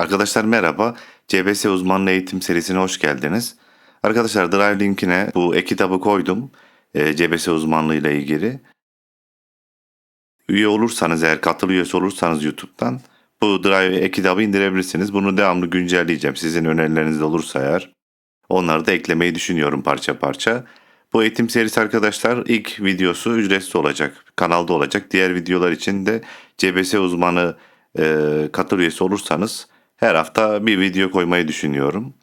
Arkadaşlar merhaba. CBS uzmanlı eğitim serisine hoş geldiniz. Arkadaşlar Drive linkine bu e-kitabı koydum. E, CBS uzmanlığı ile ilgili. Üye olursanız eğer katıl üyesi olursanız YouTube'dan bu Drive e-kitabı indirebilirsiniz. Bunu devamlı güncelleyeceğim. Sizin önerileriniz de olursa eğer. Onları da eklemeyi düşünüyorum parça parça. Bu eğitim serisi arkadaşlar ilk videosu ücretsiz olacak. Kanalda olacak. Diğer videolar için de CBS uzmanı e, katıl üyesi olursanız her hafta bir video koymayı düşünüyorum.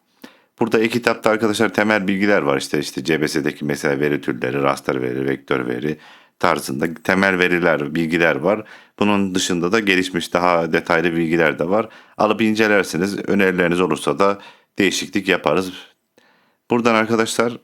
Burada e-kitapta arkadaşlar temel bilgiler var işte işte CBS'deki mesela veri türleri, raster veri, vektör veri tarzında temel veriler, bilgiler var. Bunun dışında da gelişmiş daha detaylı bilgiler de var. Alıp incelersiniz. Önerileriniz olursa da değişiklik yaparız. Buradan arkadaşlar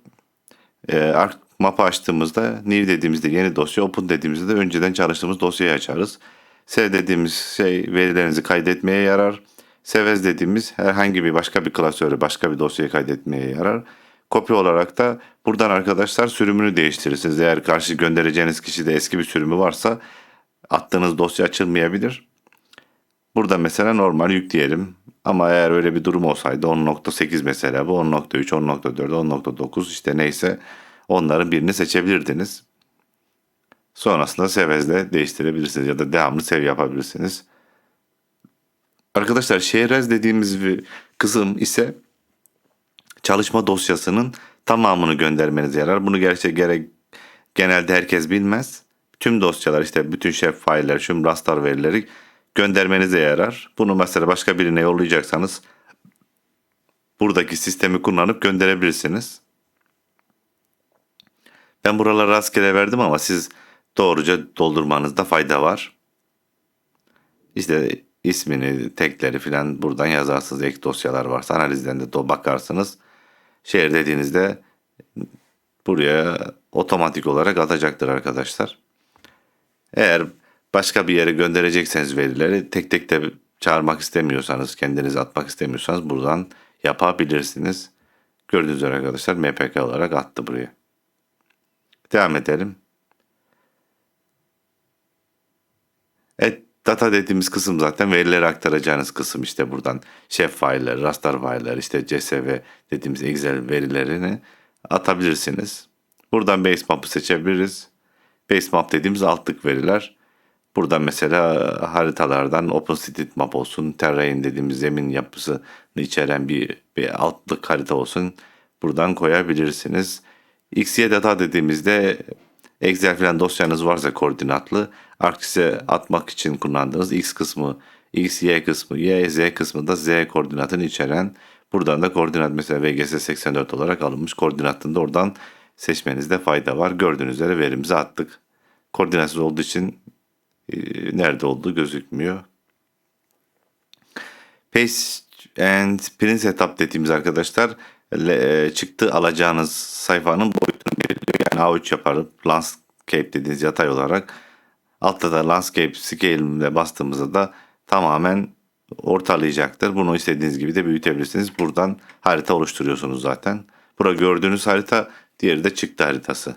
e, map'ı açtığımızda new dediğimizde yeni dosya, open dediğimizde de önceden çalıştığımız dosyayı açarız. Sev dediğimiz şey verilerinizi kaydetmeye yarar. Sevez dediğimiz herhangi bir başka bir klasörü, başka bir dosyayı kaydetmeye yarar. Kopya olarak da buradan arkadaşlar sürümünü değiştirirsiniz. Eğer karşı göndereceğiniz kişide eski bir sürümü varsa attığınız dosya açılmayabilir. Burada mesela normal yükleyelim. Ama eğer öyle bir durum olsaydı 10.8 mesela bu 10.3, 10.4, 10.9 işte neyse onların birini seçebilirdiniz. Sonrasında Sevez'de değiştirebilirsiniz ya da devamlı sev yapabilirsiniz. Arkadaşlar şehrez dediğimiz bir kısım ise çalışma dosyasının tamamını göndermenize yarar. Bunu gerçek gerek genelde herkes bilmez. Tüm dosyalar işte bütün şef failler, tüm raster verileri göndermenize yarar. Bunu mesela başka birine yollayacaksanız buradaki sistemi kullanıp gönderebilirsiniz. Ben buralara rastgele verdim ama siz doğruca doldurmanızda fayda var. İşte ismini, tekleri filan buradan yazarsınız. Ek dosyalar varsa analizden de bakarsınız. Şehir dediğinizde buraya otomatik olarak atacaktır arkadaşlar. Eğer başka bir yere gönderecekseniz verileri tek tek de çağırmak istemiyorsanız, kendiniz atmak istemiyorsanız buradan yapabilirsiniz. Gördüğünüz üzere arkadaşlar MPK olarak attı buraya. Devam edelim. Evet, data dediğimiz kısım zaten verileri aktaracağınız kısım işte buradan şef failler, raster failler, işte CSV dediğimiz Excel verilerini atabilirsiniz. Buradan base map'ı seçebiliriz. Base map dediğimiz altlık veriler. Buradan mesela haritalardan OpenStreetMap olsun, terrain dediğimiz zemin yapısını içeren bir, bir altlık harita olsun. Buradan koyabilirsiniz. XY data dediğimizde Excel falan dosyanız varsa koordinatlı ArcGIS'e atmak için kullandığınız X kısmı, X, Y kısmı, Y, Z kısmı da Z koordinatını içeren buradan da koordinat mesela VGS 84 olarak alınmış koordinatını da oradan seçmenizde fayda var. Gördüğünüz üzere verimizi attık. Koordinatsız olduğu için e, nerede olduğu gözükmüyor. Paste and print setup dediğimiz arkadaşlar e, çıktı alacağınız sayfanın belirliyor. Yani A3 yaparıp landscape dediğiniz yatay olarak altta da landscape scale'e bastığımızda da tamamen ortalayacaktır. Bunu istediğiniz gibi de büyütebilirsiniz. Buradan harita oluşturuyorsunuz zaten. Burada gördüğünüz harita diğeri de çıktı haritası.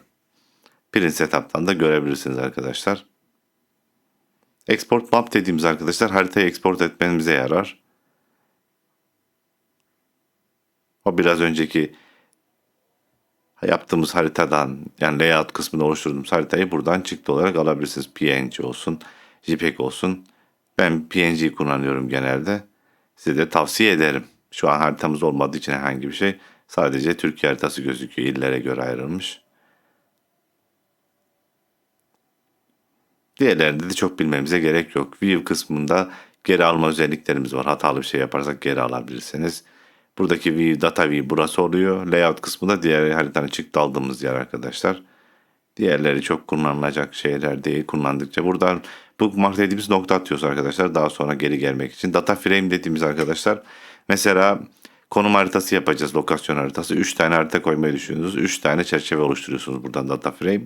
Print setup'tan da görebilirsiniz arkadaşlar. Export map dediğimiz arkadaşlar haritayı export etmemize yarar. O biraz önceki yaptığımız haritadan yani layout kısmını oluşturduğumuz haritayı buradan çıktı olarak alabilirsiniz. PNG olsun, JPEG olsun. Ben PNG kullanıyorum genelde. Size de tavsiye ederim. Şu an haritamız olmadığı için herhangi bir şey. Sadece Türkiye haritası gözüküyor. illere göre ayrılmış. Diğerlerinde de çok bilmemize gerek yok. View kısmında geri alma özelliklerimiz var. Hatalı bir şey yaparsak geri alabilirsiniz. Buradaki view, data view burası oluyor. Layout kısmı da diğer haritanın çıktı aldığımız yer arkadaşlar. Diğerleri çok kullanılacak şeyler değil. Kullandıkça buradan bookmark dediğimiz nokta atıyoruz arkadaşlar. Daha sonra geri gelmek için. Data frame dediğimiz arkadaşlar. Mesela konum haritası yapacağız. Lokasyon haritası. 3 tane harita koymayı düşünüyorsunuz. 3 tane çerçeve oluşturuyorsunuz buradan data frame.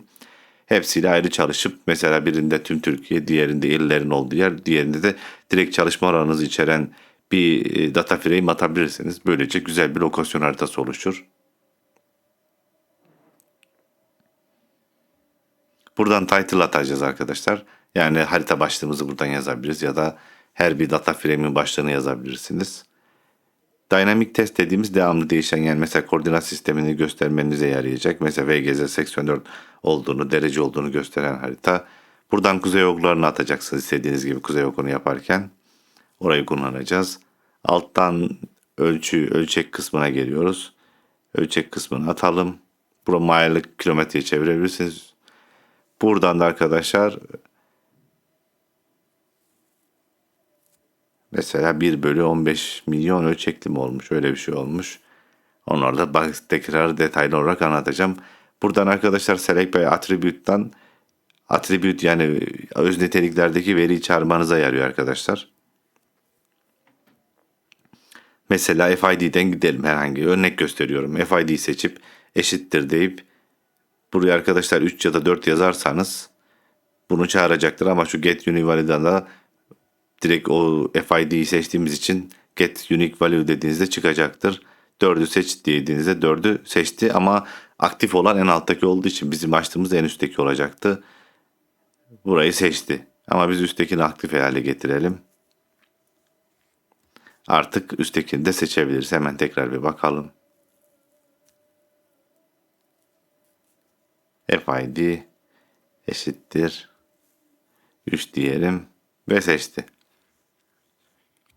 Hepsiyle ayrı çalışıp mesela birinde tüm Türkiye, diğerinde illerin olduğu yer, diğerinde de direkt çalışma alanınızı içeren bir e, data frame atabilirsiniz. Böylece güzel bir lokasyon haritası oluşur. Buradan title atacağız arkadaşlar. Yani harita başlığımızı buradan yazabiliriz ya da her bir data frame'in başlığını yazabilirsiniz. Dynamic test dediğimiz devamlı değişen yani mesela koordinat sistemini göstermenize yarayacak. Mesela VGZ 84 olduğunu, derece olduğunu gösteren harita. Buradan kuzey oklarını atacaksınız istediğiniz gibi kuzey okunu yaparken. Orayı kullanacağız. Alttan ölçü, ölçek kısmına geliyoruz. Ölçek kısmını atalım. Bura mile'lık kilometreye çevirebilirsiniz. Buradan da arkadaşlar mesela 1 bölü 15 milyon ölçekli mi olmuş? Öyle bir şey olmuş. Onları da bak tekrar detaylı olarak anlatacağım. Buradan arkadaşlar select by attribute'dan attribute yani öz niteliklerdeki veriyi çağırmanıza yarıyor arkadaşlar. Mesela FID'den gidelim herhangi örnek gösteriyorum. FID'yi seçip eşittir deyip buraya arkadaşlar 3 ya da 4 yazarsanız bunu çağıracaktır ama şu get unique value'dan da direkt o FID'yi seçtiğimiz için get unique value dediğinizde çıkacaktır. 4'ü seç dediğinizde 4'ü seçti ama aktif olan en alttaki olduğu için bizim açtığımız en üstteki olacaktı. Burayı seçti. Ama biz üsttekini aktif hale getirelim. Artık üsttekini de seçebiliriz. Hemen tekrar bir bakalım. FID eşittir 3 diyelim ve seçti.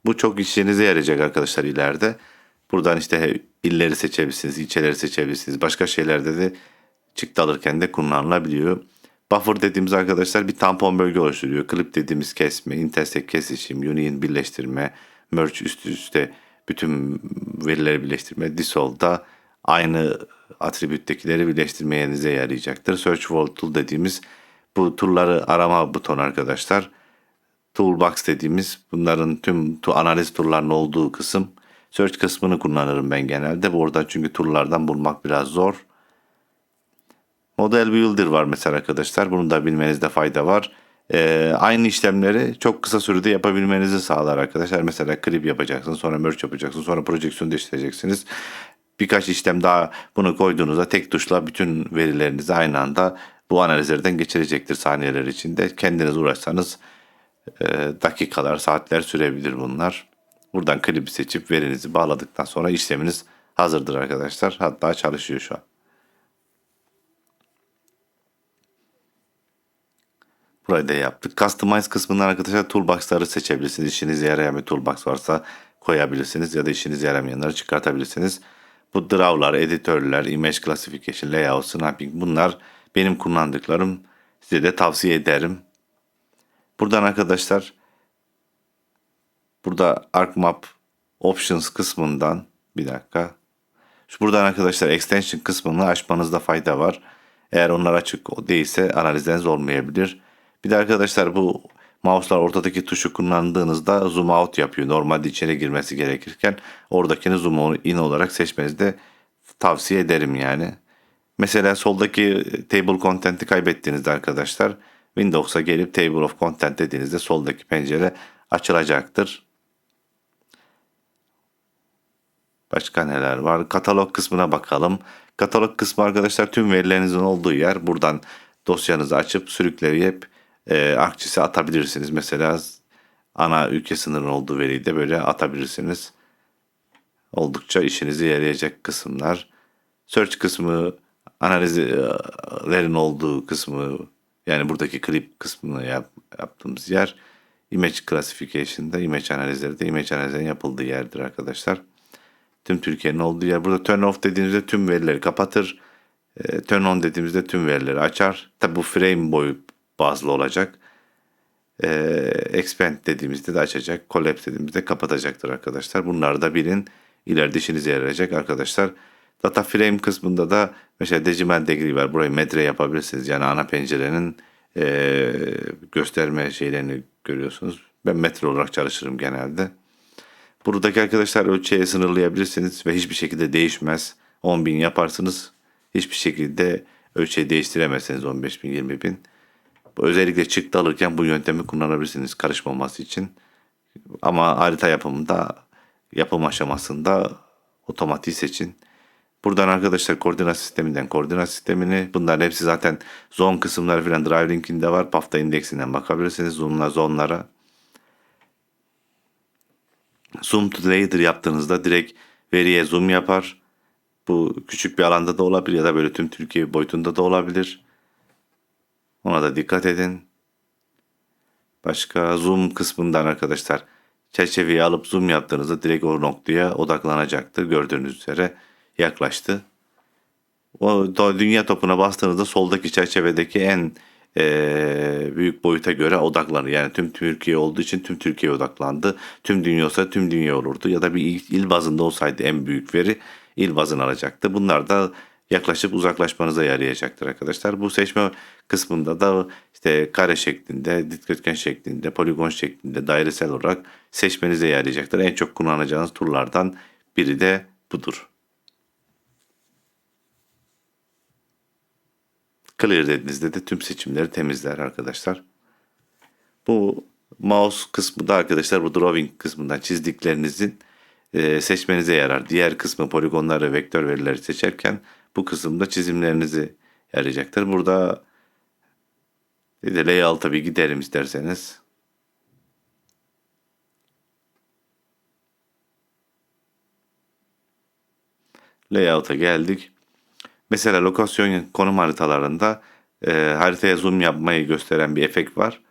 Bu çok işinize yarayacak arkadaşlar ileride. Buradan işte illeri seçebilirsiniz, ilçeleri seçebilirsiniz. Başka şeylerde de çıktı alırken de kullanılabiliyor. Buffer dediğimiz arkadaşlar bir tampon bölge oluşturuyor. Clip dediğimiz kesme, intersect kesişim, union birleştirme, merge üst üste bütün verileri birleştirme. Dissolve da aynı attribüttekileri birleştirmeyenize yarayacaktır. Search for tool dediğimiz bu tool'ları arama butonu arkadaşlar. Toolbox dediğimiz bunların tüm tu analiz tool'larının olduğu kısım. Search kısmını kullanırım ben genelde. Burada çünkü tool'lardan bulmak biraz zor. Model Builder var mesela arkadaşlar. Bunu da bilmenizde fayda var. Ee, aynı işlemleri çok kısa sürede yapabilmenizi sağlar arkadaşlar. Mesela clip yapacaksınız, sonra merge yapacaksınız, sonra projeksiyon değiştireceksiniz. Birkaç işlem daha bunu koyduğunuzda tek tuşla bütün verilerinizi aynı anda bu analizlerden geçirecektir saniyeler içinde. Kendiniz uğraşsanız e, dakikalar, saatler sürebilir bunlar. Buradan klibi seçip verinizi bağladıktan sonra işleminiz hazırdır arkadaşlar. Hatta çalışıyor şu an. Burayı da yaptık. Customize kısmından arkadaşlar toolbox'ları seçebilirsiniz. İşinize yarayan bir toolbox varsa koyabilirsiniz ya da işinize yaramayanları çıkartabilirsiniz. Bu draw'lar, editörler, image classification, layout, snapping bunlar benim kullandıklarım. Size de tavsiye ederim. Buradan arkadaşlar burada ArcMap Options kısmından bir dakika. Şu buradan arkadaşlar extension kısmını açmanızda fayda var. Eğer onlar açık değilse analizleriniz olmayabilir. Bir de arkadaşlar bu mouse'lar ortadaki tuşu kullandığınızda zoom out yapıyor. Normalde içeri girmesi gerekirken oradakini zoom in olarak seçmenizi de tavsiye ederim yani. Mesela soldaki table content'i kaybettiğinizde arkadaşlar Windows'a gelip table of content dediğinizde soldaki pencere açılacaktır. Başka neler var? Katalog kısmına bakalım. Katalog kısmı arkadaşlar tüm verilerinizin olduğu yer. Buradan dosyanızı açıp sürükleyip e, akçesi atabilirsiniz. Mesela ana ülke sınırının olduğu veriyi de böyle atabilirsiniz. Oldukça işinize yarayacak kısımlar. Search kısmı analizlerin olduğu kısmı yani buradaki klip kısmını yap, yaptığımız yer. Image Classification'da image analizleri de image analizlerinin yapıldığı yerdir arkadaşlar. Tüm Türkiye'nin olduğu yer. Burada turn off dediğimizde tüm verileri kapatır. E, turn on dediğimizde tüm verileri açar. Tabi bu frame boyu bazlı olacak. E, expand dediğimizde de açacak. Collapse dediğimizde kapatacaktır arkadaşlar. Bunları da bilin. İleride işinize yarayacak arkadaşlar. Data frame kısmında da mesela decimal degree var. Burayı metre yapabilirsiniz. Yani ana pencerenin e, gösterme şeylerini görüyorsunuz. Ben metre olarak çalışırım genelde. Buradaki arkadaşlar ölçüye sınırlayabilirsiniz ve hiçbir şekilde değişmez. 10.000 yaparsınız. Hiçbir şekilde ölçeği değiştiremezsiniz 15.000 20.000. Özellikle çıktı alırken bu yöntemi kullanabilirsiniz karışmaması için. Ama harita yapımında yapım aşamasında otomatik seçin. Buradan arkadaşlar koordinat sisteminden koordinat sistemini bunların hepsi zaten zone kısımları falan drive linkinde var. Pafta indeksinden bakabilirsiniz. Zoom'la zonlara. Zoom to Layer yaptığınızda direkt veriye zoom yapar. Bu küçük bir alanda da olabilir ya da böyle tüm Türkiye boyutunda da olabilir. Ona da dikkat edin. Başka zoom kısmından arkadaşlar çerçeveyi alıp zoom yaptığınızda direkt o noktaya odaklanacaktır. Gördüğünüz üzere yaklaştı. O dünya topuna bastığınızda soldaki çerçevedeki en eee, büyük boyuta göre odaklanır. Yani tüm Türkiye olduğu için tüm Türkiye odaklandı. Tüm dünya olsa tüm dünya olurdu. Ya da bir il bazında olsaydı en büyük veri il bazını alacaktı. Bunlar da yaklaşıp uzaklaşmanıza yarayacaktır arkadaşlar. Bu seçme kısmında da işte kare şeklinde, dikdörtgen şeklinde, poligon şeklinde, dairesel olarak seçmenize yarayacaktır. En çok kullanacağınız turlardan biri de budur. Clear dediğinizde de tüm seçimleri temizler arkadaşlar. Bu mouse kısmı da arkadaşlar bu drawing kısmından çizdiklerinizin e, seçmenize yarar. Diğer kısmı poligonlar ve vektör verileri seçerken bu kısımda çizimlerinizi yarayacaktır. Burada de layout'a bir gidelim isterseniz. Layout'a geldik. Mesela lokasyon konum haritalarında e, haritaya zoom yapmayı gösteren bir efekt var.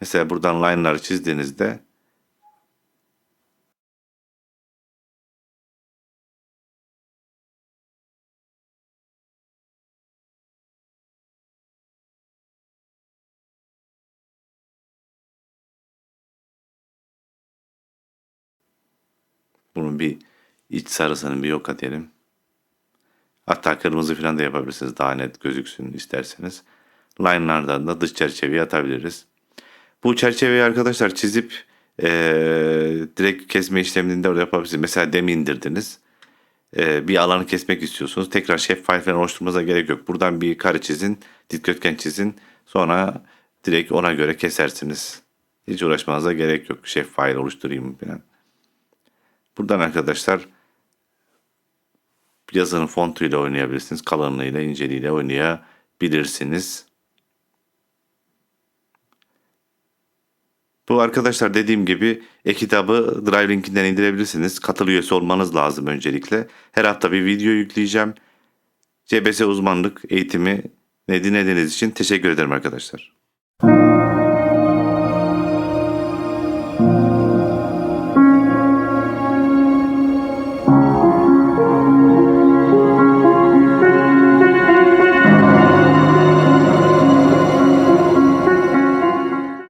Mesela buradan line'ları çizdiğinizde bunun bir iç sarısını bir yok edelim. Hatta kırmızı falan da yapabilirsiniz. Daha net gözüksün isterseniz. Line'lardan da dış çerçeveyi atabiliriz. Bu çerçeveyi arkadaşlar çizip eee, direkt kesme işlemini de orada yapabilirsiniz. Mesela demi indirdiniz. Eee, bir alanı kesmek istiyorsunuz. Tekrar şeffaf falan oluşturmanıza gerek yok. Buradan bir kare çizin, dikdörtgen çizin. Sonra direkt ona göre kesersiniz. Hiç uğraşmanıza gerek yok. Şeffaf oluşturayım falan. Buradan arkadaşlar yazının fontuyla oynayabilirsiniz. Kalınlığıyla, inceliğiyle oynayabilirsiniz. Bu arkadaşlar dediğim gibi e-kitabı Drive linkinden indirebilirsiniz. Katıl üyesi olmanız lazım öncelikle. Her hafta bir video yükleyeceğim. CBS uzmanlık eğitimi dinlediğiniz için teşekkür ederim arkadaşlar.